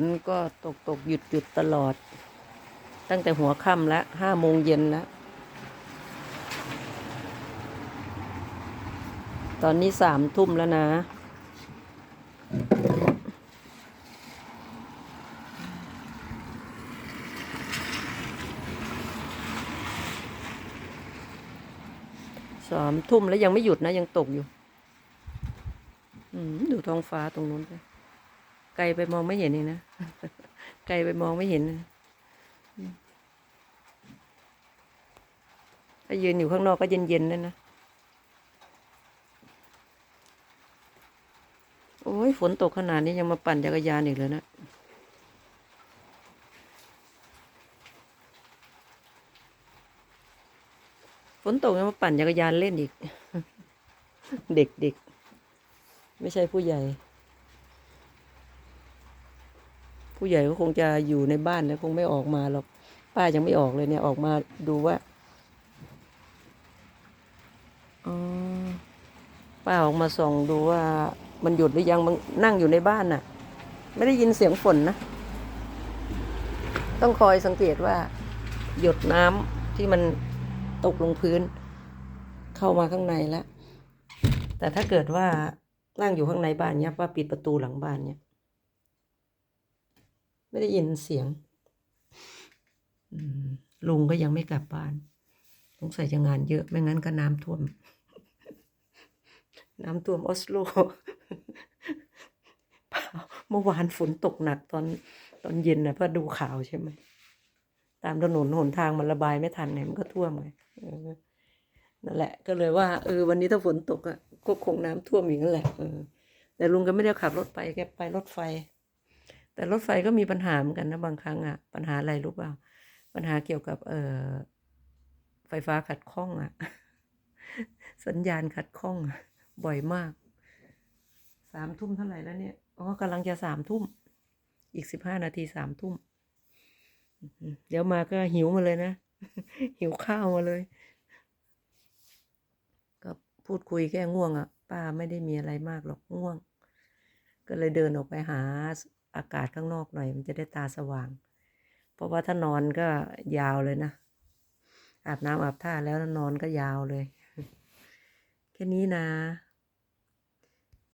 นก็ตกตกหยุดหยุดตลอด ตั้งแต่หัวค่ำแล้วห้าโมงเย็นแล้ว ตอนนี้สามทุ่มแล้วนะ สามทุ่มแล้วยังไม่หยุดนะ ยังตกอยู่ อืม ดูท้องฟ้าตรงนู้นไป ไกลไปมองไม่เห็นเลยนะไกลไปมองไม่เห็นถ้ายืนอยู่ข้างนอกก็เย็นๆนั่นนะโอ้ยฝนตกขนาดนี้ยังมาปั่นจักรยานอีกเลยนะฝนตกยังมาปั่นจักรยานเล่นอีก เด็กเด็กไม่ใช่ผู้ใหญ่ ผู้ใหญ่ก็คงจะอยู่ในบ้านแล้วคงไม่ออกมาหรอก ป้ายังไม่ออกเลยเนี่ยออกมาดูว่าอป้าออกมาส่องดูว่ามันหยุดหรือยังมันนั่งอยู่ในบ้านน่ะ ไม่ได้ยินเสียงฝนนะ ต้องคอยสังเกตว่า หยดน้ำที่มันตกลงพื้น เข้ามาข้างในแล้วแต่ถ้าเกิดว่านั่งอยู่ข้างในบ้านเนี้ยป้าปิดประตูหลังบ้านเนี้ย ไม่ได้ยินเสียงลุงก็ยังไม่กลับบ้านสงสัยจะงานเยอะ ไม่งั้นก็น้ำท่วม น้ำท่วมออสโลเปล่าเมื่อวานฝนตกหนักตอนตอนเย็นนะเพื่อดูข่าวใช่ไหม ตามถนนหนทางมันระบายไม่ทันไงมันก็ท่วมไงเออนั่นแหละ ก็เลยว่าเออวันนี้ถ้าฝนตกอะก็คงน้ำท่วมอย่างนั้นแหละเออแต่ลุงก็ไม่ได้ขับรถไปแกไปรถไฟ แต่รถไฟก็มีปัญหาเหมือนกันนะบางครั้งอะปัญหาอะไรรู้เปล่า ปัญหาเกี่ยวกับเอ่อไฟฟ้าขัดข้องอะสัญญาณขัดข้อง บ่อยมากสามทุ่มเท่าไหร่แล้วเนี่ยอ๋อกำลังจะสามทุ่ม อีกสิบห้านาทีสามทุ่มอืมเดี๋ยวมาก็หิวมาเลยนะ หิวข้าวมาเลย ก็พูดคุยแค่ง่วงอะ่ะ ป้าไม่ได้มีอะไรมากหรอกง่วง ก็เลยเดินออกไปหา อากาศข้างนอกหน่อย มันจะได้ตาสว่าง เพราะว่าถ้านอนก็ยาวเลยนะ อาบน้ำอาบท่าแล้วนอนก็ยาวเลย แค่นี้นะ